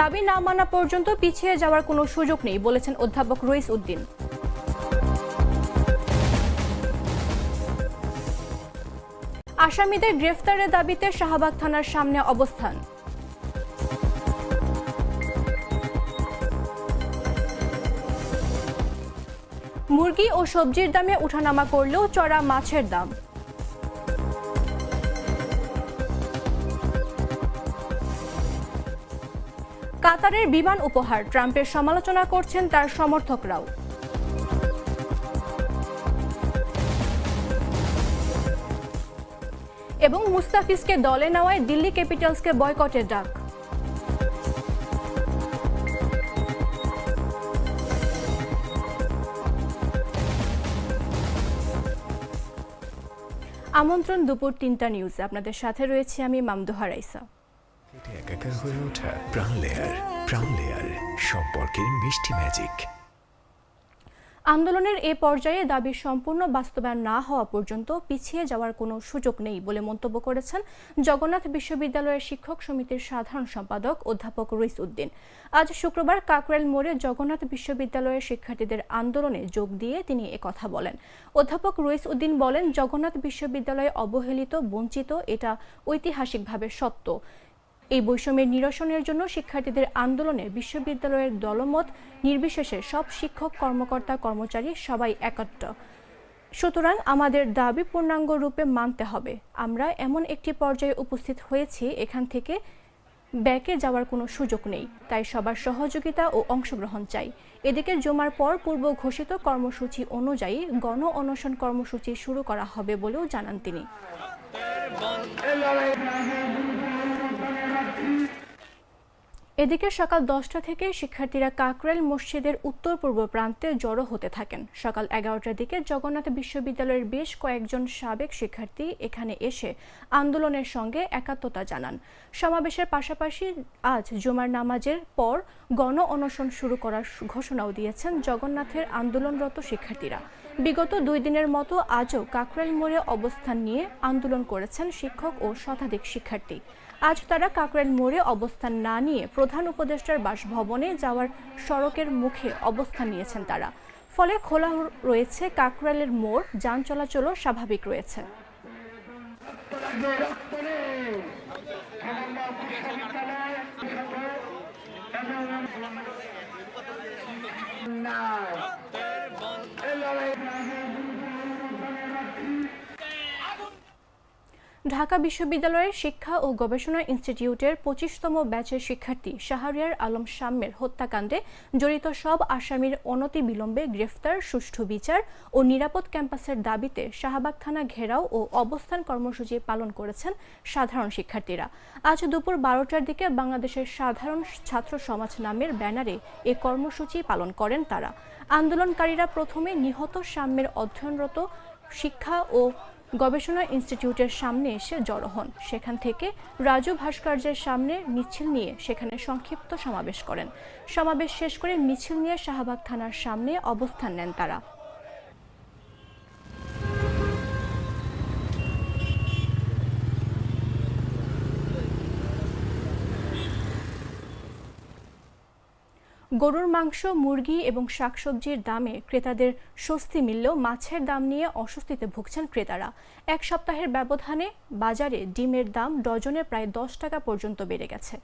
দাবি না মানা পর্যন্ত পিছিয়ে যাওয়ার কোনো সুযোগ নেই, বলেছেন অধ্যাপক রইস উদ্দিন। আসামিদের গ্রেফতারের দাবিতে শাহবাগ থানার সামনে অবস্থান। মুরগি ও সবজির দামে ওঠানামা করলেও চড়া মাছের দাম। কাতারের বিমান উপহার। ট্রাম্পের সমালোচনা করছেন তার সমর্থকরাও। এবং মুস্তাফিজকে দলে নেওয়ায় দিল্লি ক্যাপিটালসকে বয়কটের ডাক। আমন্ত্রণ দুপুর তিনটা নিউজে। আপনাদের সাথে রয়েছে আমি মামদোহা রাইসা। হয়ে ওঠা সম্পর্কের মিষ্টি ম্যাজিক আন্দোলনের এ পর্যায়ে দাবি সম্পূর্ণ বাস্তবায়ন না হওয়া পর্যন্ত পিছিয়ে যাওয়ার কোনো সুযোগ নেই বলে মন্তব্য করেছেন জগন্নাথ বিশ্ববিদ্যালয়ের শিক্ষক সমিতির সাধারণ সম্পাদক অধ্যাপক রইস উদ্দিন। আজ শুক্রবার কাকরাইল মোড়ে জগন্নাথ বিশ্ববিদ্যালয়ের শিক্ষার্থীদের আন্দোলনে যোগ দিয়ে তিনি একথা বলেন। অধ্যাপক রইস উদ্দিন বলেন, জগন্নাথ বিশ্ববিদ্যালয়ে অবহেলিত, বঞ্চিত, এটা ঐতিহাসিকভাবে সত্য। এই বৈষম্যের নিরসনের জন্য শিক্ষার্থীদের আন্দোলনে বিশ্ববিদ্যালয়ের দলমত, নির্বিশেষে সব শিক্ষক, কর্মকর্তা, কর্মচারী সবাই একত্র। সুতরাং আমাদের দাবি পূর্ণাঙ্গ রূপে মানতে হবে। আমরা এমন একটি পর্যায়ে উপস্থিত হয়েছি, এখান থেকে ব্যাকে যাওয়ার কোনো সুযোগ নেই। তাই সবার সহযোগিতা ও অংশগ্রহণ চাই। এদিকে জমার পর পূর্ব ঘোষিত কর্মসূচি অনুযায়ী গণ অনশন কর্মসূচি শুরু করা হবে বলেও জানান তিনি। এদিকে সকাল দশটা থেকে শিক্ষার্থীরা কাকরাইল মসজিদের উত্তর পূর্ব প্রান্তে জড়ো হতে থাকেন। সকাল এগারোটার দিকে জগন্নাথ বিশ্ববিদ্যালয়ের বেশ কয়েকজন সাবেক শিক্ষার্থী এখানে এসে আন্দোলনের সঙ্গে একাত্মতা জানান। সমাবেশের পাশাপাশি আজ জুমার নামাজের পর গণ অনশন শুরু করার ঘোষণাও দিয়েছেন জগন্নাথের আন্দোলনরত শিক্ষার্থীরা। বিগত দুই দিনের মতো আজও কাকরাইল মোড়ে অবস্থান নিয়ে আন্দোলন করেছেন শিক্ষক ও শতাধিক শিক্ষার্থী। আজ তারা কাকরাইল মোড়ে অবস্থান না নিয়ে প্রধান উপদেষ্টার বাসভবনে যাওয়ার সড়কের মুখে অবস্থান নিয়েছেন তারা। ফলে খোলা রয়েছে কাকরাইলের মোড়, যান চলাচলও স্বাভাবিক রয়েছে। ঢাকা বিশ্ববিদ্যালয়ের শিক্ষা ও গবেষণা ইনস্টিটিউটের পঁচিশতম ব্যাচের শিক্ষার্থী শাহরিয়ার আলম শাম্যের হত্যাকাণ্ডে জড়িত সব আসামির অনতি বিলম্বে গ্রেফতার, সুষ্ঠু বিচার ও নিরাপদ ক্যাম্পাসের দাবিতে শাহবাগ থানা ঘেরাও ও অবস্থান কর্মসূচি পালন করেছেন সাধারণ শিক্ষার্থীরা। আজ দুপুর বারোটার দিকে বাংলাদেশের সাধারণ ছাত্র সমাজ নামের ব্যানারে এ কর্মসূচি পালন করেন তারা। আন্দোলনকারীরা প্রথমে নিহত সাম্যের অধ্যয়নরত শিক্ষা ও গবেষণা ইনস্টিটিউটের সামনে এসে জড়ো হন। সেখান থেকে রাজু ভাস্কর্যের সামনে মিছিল নিয়ে সেখানে সংক্ষিপ্ত সমাবেশ করেন। সমাবেশ শেষ করে মিছিল নিয়ে শাহবাগ থানার সামনে অবস্থান নেন তারা। গরুর মাংস, মুরগি এবং শাকসবজির দামে ক্রেতাদের স্বস্তি মিললেও মাছের দাম নিয়ে অস্বস্তিতে ভুগছেন ক্রেতারা। এক সপ্তাহের ব্যবধানে বাজারে ডিমের দাম ডজনে প্রায় দশ টাকা পর্যন্ত বেড়ে গেছে।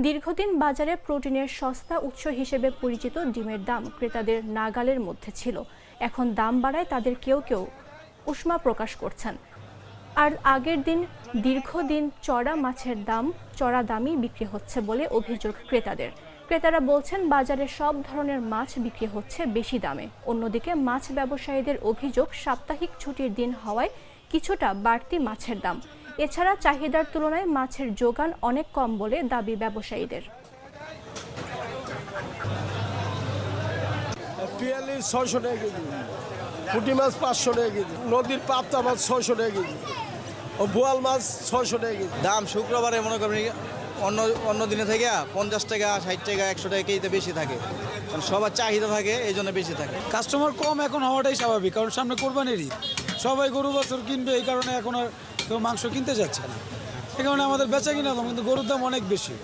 দীর্ঘদিন বাজারে প্রোটিনের সস্তা উৎস হিসেবে পরিচিত ডিমের দাম ক্রেতাদের নাগালের মধ্যে ছিল। এখন দাম বাড়ায় তাদের কেউ কেউ উষ্মা প্রকাশ করছেন। আর আগের দিন দীর্ঘদিন চড়া মাছের দাম, চড়া দামই বিক্রি হচ্ছে বলে অভিযোগ ক্রেতাদের। ক্রেতারা বলছেন বাজারে সব ধরনের মাছ বিক্রি হচ্ছে বেশি দামে। অন্যদিকে মাছ ব্যবসায়ীদের অভিযোগ সাপ্তাহিক ছুটির দিন হওয়ায় কিছুটা বাড়তি মাছের দাম। এছাড়া চাহিদার তুলনায় মাছের যোগান অনেক কম বলে দাবি ব্যবসায়ীদের। ছয়শো টাকা কেজি। পুঁটি মাছ পাঁচশো টাকা কেজি। নদীর পাবদা মাছ ছয়শো টাকা কেজি। ও বোয়াল মাছ ছয়শো টাকা কেজি। দাম শুক্রবারে মনে করেন অন্য অন্য দিনে থেকে পঞ্চাশ টাকা, ষাট টাকা, একশো টাকা কেজিতে বেশি থাকে। কারণ সবার চাহিদা থাকে, এই জন্য বেশি থাকে। কাস্টমার কম এখন হওয়াটাই স্বাভাবিক, কারণ সামনে কোরবানির ঈদ। সবাই গরু, বছর কিনবে, এই কারণে এখন আর কেউ মাংস কিনতে যাচ্ছে না। সে কারণে আমাদের বেচা কিনা কিন্তু গরুর দাম অনেক বেশি।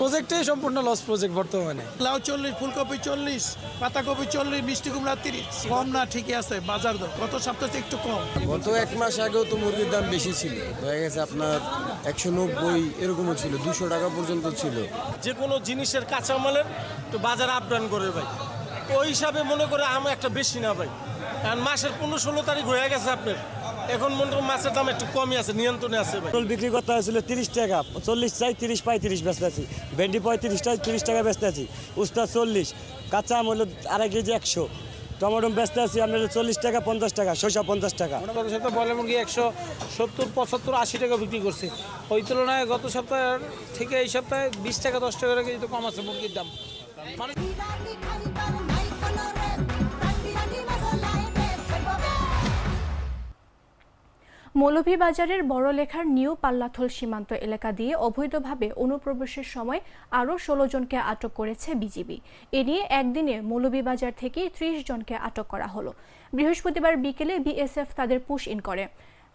প্রজেক্টটাই সম্পূর্ণ লস প্রজেক্ট বর্তমানে। লাউ চল্লিশ ফুলকপি চল্লিশ পাতাকপি চল্লিশ মিষ্টি কুমড়া তিরিশ। কম না ঠিকই আছে বাজার দর। গত সপ্তাহে একটু কম। গত এক মাস আগেও তো মুরগির দাম বেশি ছিল। হয়ে গেছে আপনার একশো নব্বই এরকমও ছিল দুশো টাকা পর্যন্ত ছিল। যে কোনো জিনিসের কাঁচামালের তো বাজার আপ ডাউন করে ভাই। ওই হিসাবে মনে করে আম একটা বেশি না ভাই। কারণ মাসের পনেরো ষোলো তারিখ হয়ে গেছে আপনার। এখন মনে করুন মাছের দাম একটু কমই আছে নিয়ন্ত্রণে আছে ভাই। বিক্রি করতে হয়েছিল তিরিশ টাকা চল্লিশ চাই তিরিশ পঁয়ত্রিশ বেচতে আছি। ভেন্ডি পঁয়ত্রিশ টাই তিরিশ টাকা বেচতে আছি উস্তা চল্লিশ কাঁচা আম হলো আড়াই কেজি একশো টমেটো বেচতে আছি আপনার চল্লিশ টাকা পঞ্চাশ টাকা শসা পঞ্চাশ টাকা। গত সপ্তাহে বয়লার মুরগি একশো সত্তর পঁচাত্তর আশি টাকা বিক্রি করছে। ওই তুলনায় গত সপ্তাহের থেকে এই সপ্তাহে বিশ টাকা দশ টাকা কেজি তো কম আছে মুরগির দাম। মানে মৌলভীবাজারের বড়লেখার নিউ পাল্লাথল সীমান্ত এলাকা দিয়ে অবৈধভাবে অনুপ্রবেশের সময় আরও ষোলো জনকে আটক করেছে বিজিবি। এ নিয়ে একদিনে মৌলভীবাজার থেকে ত্রিশ জনকে আটক করা হলো। বৃহস্পতিবার বিকেলে বিএসএফ তাদের পুশ ইন করে।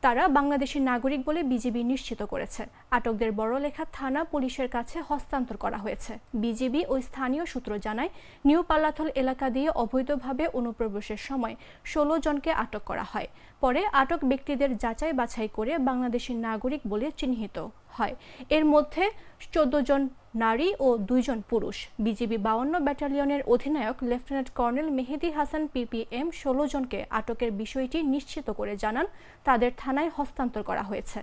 তারা বাংলাদেশের নাগরিক বলে বিজিবি নিশ্চিত করেছে। আটকদের বড়লেখা থানা পুলিশের কাছে হস্তান্তর করা হয়েছে। বিজিবি ও স্থানীয় সূত্র জানায়, নিউ পাল্লাথল এলাকা দিয়ে অবৈধভাবে অনুপ্রবেশের সময় ষোলো জনকে আটক করা হয়। পরে আটক ব্যক্তিদের যাচাই বাছাই করে বাংলাদেশের নাগরিক বলে চিহ্নিত হয়। এর মধ্যে চোদ্দ জন নারী ও দুইজন পুরুষ। বিজিবি বাউন্ন ব্যাটালিয়নের অধিনায়ক lieutenant colonel Mehedi Hasan PPM ষোলো জনকে আটকের বিষয়টি নিশ্চিত করে জানান, তাদের থানায় হস্তান্তর করা হয়েছে।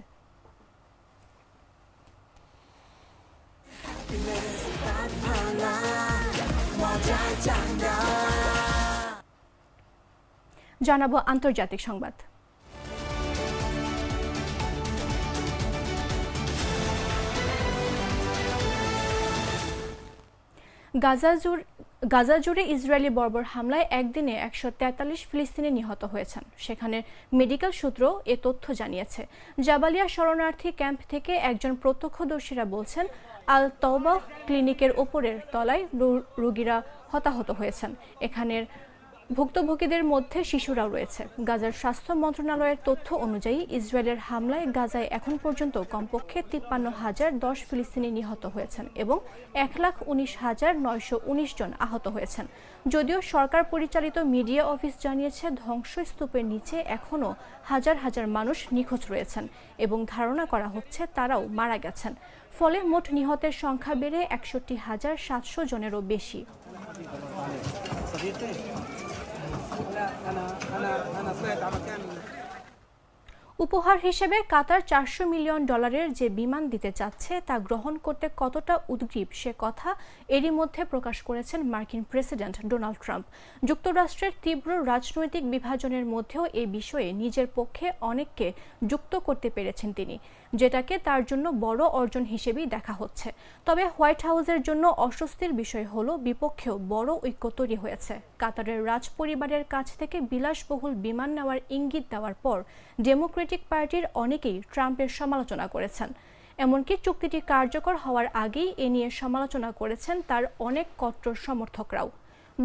জানাব আন্তর্জাতিক সংবাদ। গাজা গাজা জুড়ে ইসরায়েলি বর্বর হামলায় একদিনে একশো তেতাল্লিশ ফিলিস্তিনি নিহত হয়েছেন। সেখানে মেডিকেল সূত্র এ তথ্য জানিয়েছে। জাবালিয়া শরণার্থী ক্যাম্প থেকে একজন প্রত্যক্ষদর্শীরা বলছেন আল তওবা ক্লিনিকের ওপরের তলায় রোগীরা হতাহত হয়েছেন। এখানের ভুক্তভোগীদের মধ্যে শিশুরাও রয়েছে। গাজার স্বাস্থ্য মন্ত্রণালয়ের তথ্য অনুযায়ী ইসরায়েলের হামলায় গাজায় এখন পর্যন্ত কমপক্ষে তিপ্পান্ন হাজার দশ ফিলিস্তিনি নিহত হয়েছেন এবং এক লাখ উনিশ হাজার নয়শো উনিশ জন আহত হয়েছেন। যদিও সরকার পরিচালিত মিডিয়া অফিস জানিয়েছে, ধ্বংসস্তূপের নিচে এখনও হাজার হাজার মানুষ নিখোঁজ রয়েছেন এবং ধারণা করা হচ্ছে তারাও মারা গেছেন। ফলে মোট নিহতের সংখ্যা বেড়ে একষট্টি হাজার সাতশো জনেরও বেশি। উপহার হিসেবে কাতার চারশো মিলিয়ন ডলারের যে বিমান দিতে চাচ্ছে, তা গ্রহণ করতে কতটা উদ্গ্রীব সে কথা এরই মধ্যে প্রকাশ করেছেন মার্কিন প্রেসিডেন্ট ডোনাল্ড ট্রাম্প। যুক্তরাষ্ট্রের তীব্র রাজনৈতিক বিভাজনের মধ্যেও এ বিষয়ে নিজের পক্ষে অনেককে যুক্ত করতে পেরেছেন তিনি। যেটাকে তার জন্য বড় অর্জন হিসেবেই দেখা হচ্ছে। তবে হোয়াইট হাউসের জন্য অস্বস্তির বিষয় হলো, বিপক্ষেও বড় ঐক্য তৈরি হয়েছে। কাতারের রাজ পরিবারের কাছ থেকে বিলাসবহুল বিমান নেওয়ার ইঙ্গিত দেওয়ার পর ডেমোক্রেটিক পার্টির অনেকেই ট্রাম্পের সমালোচনা করেছেন। এমনকি চুক্তিটি কার্যকর হওয়ার আগেই এ নিয়ে সমালোচনা করেছেন তার অনেক কট্টর সমর্থকরাও।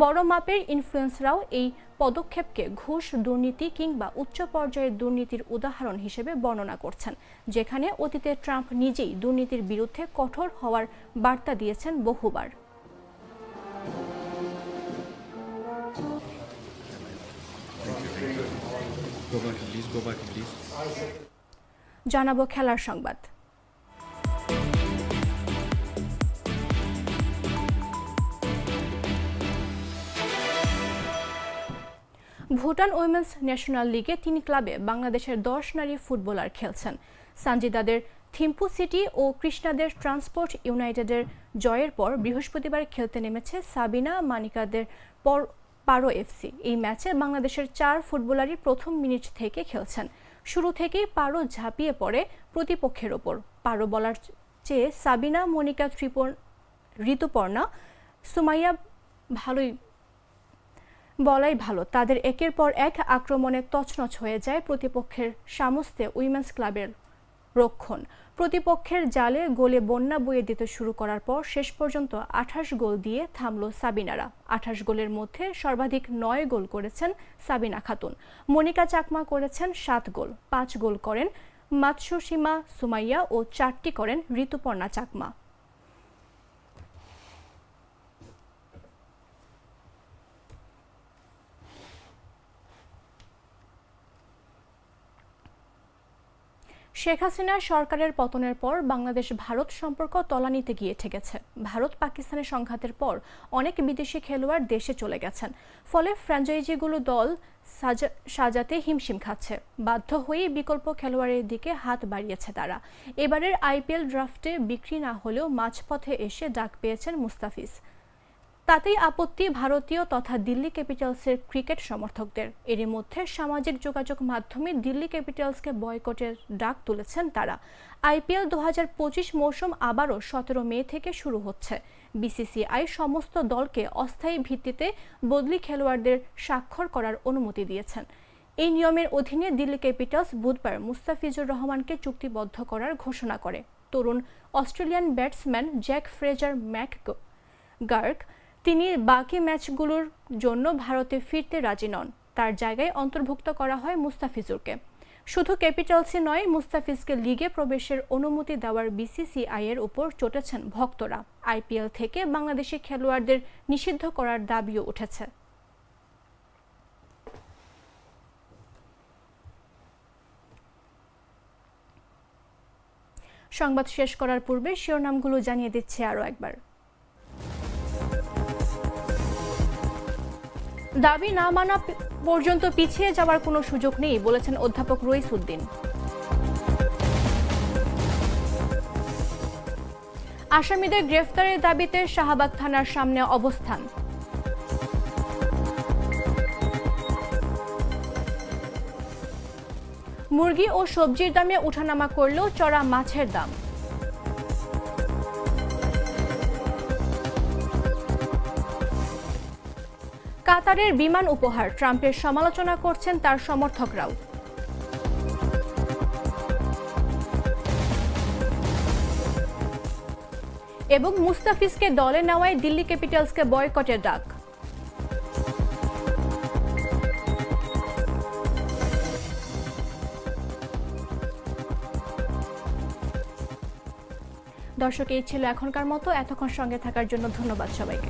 বড় মাপের ইনফ্লুয়েন্সরাও এই পদক্ষেপকে ঘুষ দুর্নীতি কিংবা উচ্চ পর্যায়ের দুর্নীতির উদাহরণ হিসেবে বর্ণনা করছেন যেখানে অতীতে ট্রাম্প নিজেই দুর্নীতির বিরুদ্ধে কঠোর হওয়ার বার্তা দিয়েছেন বহুবার। জানাব খেলার সংবাদ। ভুটান উইমেন্স ন্যাশনাল লিগে তিন ক্লাবে বাংলাদেশের দশ নারী ফুটবলার খেলছেন। সানজিদাদের থিম্পু সিটি ও কৃষ্ণাদের ট্রান্সপোর্ট ইউনাইটেডের জয়ের পর বৃহস্পতিবার খেলতে নেমেছে সাবিনা মানিকাদের পর পারো এফসি এই ম্যাচে বাংলাদেশের চার ফুটবলারই প্রথম মিনিট থেকে খেলছেন। শুরু থেকেই পারো ঝাঁপিয়ে পড়ে প্রতিপক্ষের ওপর। পারো বলার চেয়ে সাবিনা, মনিকা, ত্রিপর, ঋতুপর্ণা, সুমাইয়া ভালোই বলাই ভালো। তাদের একের পর এক আক্রমণে তছনছ হয়ে যায় প্রতিপক্ষের সামস্তে উইমেন্স ক্লাবের রক্ষণ। প্রতিপক্ষের জালে গোলে বন্যা বয়ে দিতে শুরু করার পর শেষ পর্যন্ত আঠাশ গোল দিয়ে থামল সাবিনারা। আঠাশ গোলের মধ্যে সর্বাধিক নয় গোল করেছেন সাবিনা খাতুন। মনিকা চাকমা করেছেন সাত গোল, পাঁচ গোল করেন মাতসুসীমা সুমাইয়া ও চারটি করেন ঋতুপর্ণা চাকমা। শেখ হাসিনা সরকারের পতনের পর বাংলাদেশ ভারত সম্পর্ক তলানিতে গিয়ে ঠেকেছে। ভারত পাকিস্তানের সংঘাতের পর অনেক বিদেশি খেলোয়াড় দেশে চলে গেছেন। ফলে ফ্র্যাঞ্চাইজিগুলো দল সাজা- সাজাতে হিমশিম খাচ্ছে। বাধ্য হয়েই বিকল্প খেলোয়াড়ের দিকে হাত বাড়িয়েছে তারা। এবারের আইপিএল ড্রাফটে বিক্রি না হলেও মাঝপথে এসে ডাক পেয়েছেন মুস্তাফিজ। তাতেই আপত্তি ভারতীয় তথা দিল্লি ক্যাপিটালসের ক্রিকেট সমর্থকদের। এরই মধ্যে সামাজিক যোগাযোগ মাধ্যমে দিল্লি ক্যাপিটালসকে বয়কটের ডাক তুলেছেন তারা। আইপিএল দু মৌসুম আবারও সতেরো মে থেকে শুরু হচ্ছে। বিসিসিআই সমস্ত দলকে অস্থায়ী ভিত্তিতে বদলি খেলোয়াড়দের স্বাক্ষর করার অনুমতি দিয়েছেন। এই নিয়মের অধীনে দিল্লি ক্যাপিটালস বুধবার মুস্তাফিজুর রহমানকে চুক্তিবদ্ধ করার ঘোষণা করে। তরুণ Australian batsman Jake Fraser McGurk তিনি বাকি ম্যাচগুলোর জন্য ভারতে ফিরতে রাজি নন। তার জায়গায় অন্তর্ভুক্ত করা হয় মুস্তাফিজুরকে। শুধু ক্যাপিটালসই নয়, মুস্তাফিজকে লিগে প্রবেশের অনুমতি দেওয়ার বিসিসিআই এর উপর চটেছেন ভক্তরা। আইপিএল থেকে বাংলাদেশি খেলোয়াড়দের নিষিদ্ধ করার দাবিও উঠেছে। সংবাদ শেষ করার পূর্বে শিরোনামগুলো জানিয়ে দিচ্ছে আরও একবার। দাবি না মানা পর্যন্ত পিছিয়ে যাওয়ার কোনো সুযোগ নেই, বলেছেন অধ্যাপক রইস উদ্দিন। আসামিদের গ্রেফতারের দাবিতে শাহবাগ থানার সামনে অবস্থান। মুরগি ও সবজির দামে ওঠানামা করলেও চড়া মাছের দাম। কাতারের বিমান উপহার। ট্রাম্পের সমালোচনা করছেন তার সমর্থকরাও। এবং মুস্তাফিজকে দলে নেওয়ায় দিল্লি ক্যাপিটালসকে বয়কটের ডাক। দর্শক, এই ছিল এখনকার মতো। এতক্ষণ সঙ্গে থাকার জন্য ধন্যবাদ সবাইকে।